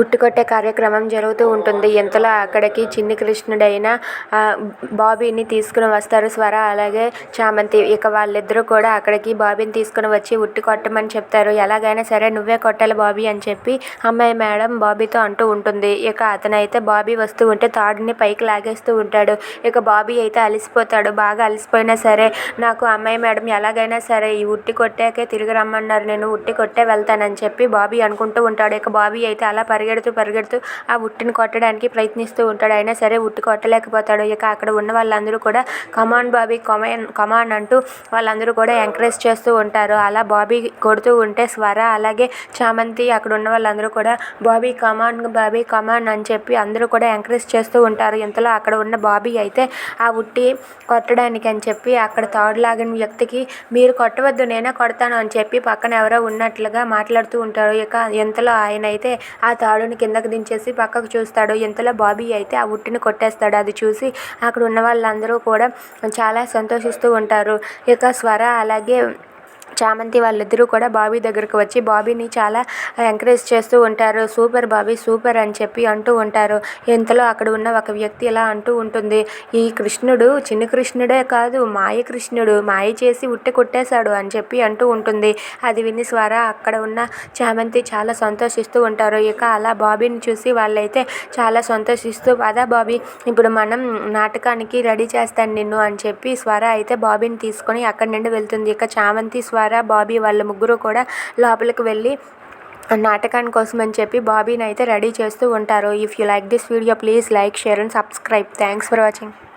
ఉట్టి కొట్టే కార్యక్రమం జరుగుతూ ఉంటుంది. ఇంతలో అక్కడికి చిన్ని కృష్ణుడైన బాబీని తీసుకుని వస్తారు స్వర. అలాగే చామంతి ఇక వాళ్ళిద్దరూ కూడా అక్కడికి బాబీని తీసుకుని వచ్చి ఉట్టి కొట్టమని చెప్తారు. ఎలాగైనా సరే నువ్వే కొట్టాలి బాబీ అని చెప్పి అమ్మాయి మేడం బాబీతో అంటూ ఉంటుంది. ఇక అతనైతే బాబీ వస్తూ ఉంటే తాడుని పైకి లాగేస్తూ ఉంటాడు. ఇక బాబీ అయితే అలసిపోతాడు. బాగా అలసిపోయినా సరే నాకు అమ్మాయి మేడం ఎలాగైనా సరే ఈ ఉట్టి కొట్టాకే తిరిగి రమ్మన్నారు. నేను ఉట్టి కొట్టే వెళ్తానని చెప్పి బాబీ అనుకుంటూ ఉంటాడు. ఇక బాబీ అయితే అలా పరిగెడుతూ పరిగెడుతూ ఆ ఉట్టిని కొట్టడానికి ప్రయత్నిస్తూ ఉంటాడు. అయినా సరే ఉట్టి కొట్టలేకపోతాడు. ఇక అక్కడ ఉన్న వాళ్ళందరూ కూడా కమాన్ బాబీ కమాన్ కమాన్ అంటూ వాళ్ళందరూ కూడా ఎంకరేజ్ చేస్తూ ఉంటారు. అలా బాబీ కొడుతూ ఉంటే స్వర అలాగే చామంతి అక్కడ ఉన్న వాళ్ళందరూ కూడా బాబీ కమాన్ బాబీ కమాన్ అని చెప్పి అందరూ కూడా ఎంకరేజ్ చేస్తూ ఉంటారు. ఇంతలో అక్కడ ఉన్న బాబీ అయితే ఆ ఉట్టి కొట్టడానికి అని చెప్పి అక్కడ తాడు లాగిన వ్యక్తికి మీరు కొట్టవద్దు నేనే కొడతాను అని చెప్పి పక్కన ఎవరో ఉన్నట్లుగా మాట్లాడుతూ ఉంటారు. ఇక ఇంతలో ఆయన అయితే ఆ తాడుని కిందకు దించేసి పక్కకు చూస్తాడు. ఇంతలో బాబీ అయితే ఆ ఉట్టిని కొట్టేస్తాడు అది చూసి అక్కడ ఉన్న వాళ్ళందరూ కూడా చాలా సంతోషిస్తూ ఉంటారు. ఇక స్వర అలాగే చామంతి వాళ్ళిద్దరూ కూడా బాబీ దగ్గరకు వచ్చి బాబీని చాలా ఎంకరేజ్ చేస్తూ ఉంటారు సూపర్ బాబీ సూపర్ అని చెప్పి అంటూ ఉంటారు. ఇంతలో అక్కడ ఉన్న ఒక వ్యక్తి ఇలా అంటూ ఉంటుంది ఈ కృష్ణుడు చిన్న కృష్ణుడే కాదు మాయ కృష్ణుడు మాయ చేసి ఉట్టి కొట్టేశాడు అని చెప్పి అంటూ ఉంటుంది. అది విని స్వర అక్కడ ఉన్న చామంతి చాలా సంతోషిస్తూ ఉంటారు. ఇక అలా బాబీని చూసి వాళ్ళైతే చాలా సంతోషిస్తూ పదా బాబీ ఇప్పుడు మనం నాటకానికి రెడీ చేస్తాను నిన్ను అని చెప్పి స్వర అయితే బాబీని తీసుకొని అక్కడి నుండి వెళ్తుంది. ఇక చామంతి స్వర బాబీ వాళ్ళ ముగ్గురు కూడా లోపలికి వెళ్ళి నాటకాని కోసం అని చెప్పి బాబీని అయితే రెడీ చేస్తూ ఉంటారు. If you like this video please like share and subscribe thanks for watching